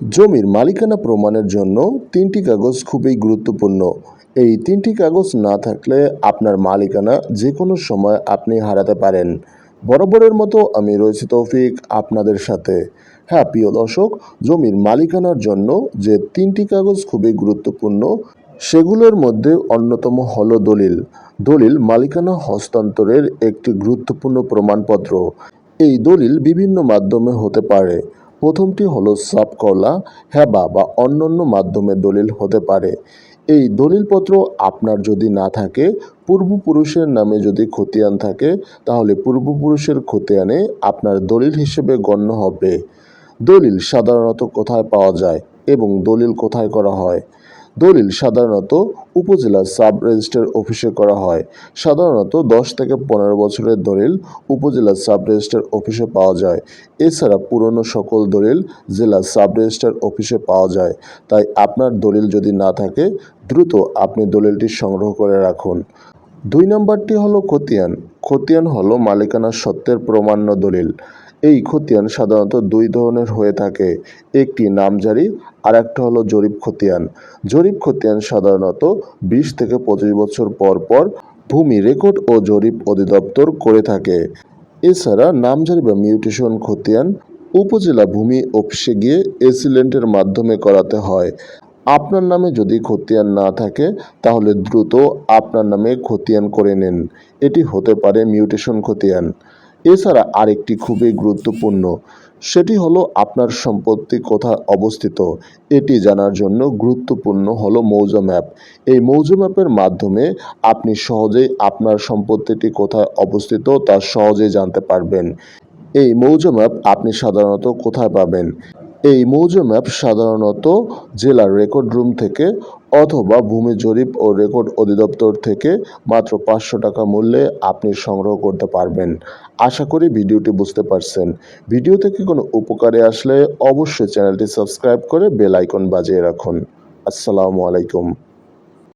জমির মালিকানা প্রমাণের জন্য তিনটি কাগজ খুবই গুরুত্বপূর্ণ। এই তিনটি কাগজ না থাকলে আপনার মালিকানা যে কোনো সময় আপনি হারাতে পারেন। বরাবরের মতো আমি রয়েছি তৌফিক আপনাদের সাথে। হ্যাঁ প্রিয় দর্শক, জমির মালিকানার জন্য যে তিনটি কাগজ খুবই গুরুত্বপূর্ণ, সেগুলোর মধ্যে অন্যতম হলো দলিল। দলিল মালিকানা হস্তান্তরের একটি গুরুত্বপূর্ণ প্রমাণপত্র। এই দলিল বিভিন্ন মাধ্যমে হতে পারে। প্রথমটি হলো সাবকলা। হেবা বা অন্যান্য মাধ্যমে দলিল হতে পারে। এই দলিলপত্র আপনার যদি না থাকে, পূর্বপুরুষের নামে যদি খতিয়ান থাকে, তাহলে পূর্বপুরুষের খতিয়ানে আপনার দলিল হিসেবে গণ্য হবে। দলিল সাধারণত কোথায় পাওয়া যায় এবং দলিল কোথায় করা হয়? দলিল সাধারণত উপজেলা সাব রেজিস্টার অফিসে করা হয়। সাধারণত দশ থেকে পনেরো বছরের দলিল উপজেলা সাব রেজিস্টার অফিসে পাওয়া যায়। এছাড়া পুরনো সকল দলিল জেলা সাব রেজিস্টার অফিসে পাওয়া যায়। তাই আপনার দলিল যদি না থাকে, দ্রুত আপনি দলিলটি সংগ্রহ করে রাখুন। দুই নম্বরটি হলো খতিয়ান। খতিয়ান হলো মালিকানা সত্ত্বের প্রমাণ্য দলিল। এই খতিয়ান সাধারণত দুই ধরনের হয়ে থাকে। একটি নামজারি আর একটা হলো জরিপ খতিয়ান। জরিপ খতিয়ান সাধারণত বিশ থেকে পঁচিশ বছর পর পর ভূমি রেকর্ড ও জরিপ অধিদপ্তর করে থাকে। এছাড়া নামজারি বা মিউটেশন খতিয়ান উপজেলা ভূমি অফিসে গিয়ে এসিলেন্টের মাধ্যমে করাতে হয়। আপনার নামে যদি খতিয়ান না থাকে, তাহলে দ্রুত আপনার নামে খতিয়ান করে নিন। এটি হতে পারে মিউটেশন খতিয়ান। এছাড়া আরেকটি খুবই গুরুত্বপূর্ণ, সেটি হলো আপনার সম্পত্তি কোথায় অবস্থিত। এটি জানার জন্য গুরুত্বপূর্ণ হলো মৌজা ম্যাপ। এই মৌজা ম্যাপের মাধ্যমে আপনি সহজেই আপনার সম্পত্তিটি কোথায় অবস্থিত তা সহজেই জানতে পারবেন। এই মৌজা ম্যাপ আপনি সাধারণত কোথায় পাবেন? এই মৌজা ম্যাপ সাধারণত জেলার রেকর্ড রুম থেকে অথবা ভূমি জরিপ ও রেকর্ড অধিদপ্তর থেকে মাত্র পাঁচশো টাকা মূল্যে আপনি সংগ্রহ করতে পারবেন। আশা করি ভিডিওটি বুঝতে পারছেন। ভিডিও থেকে কোনো উপকারে আসলে অবশ্যই চ্যানেলটি সাবস্ক্রাইব করে বেল আইকন বাজিয়ে রাখুন। আসসালামু আলাইকুম।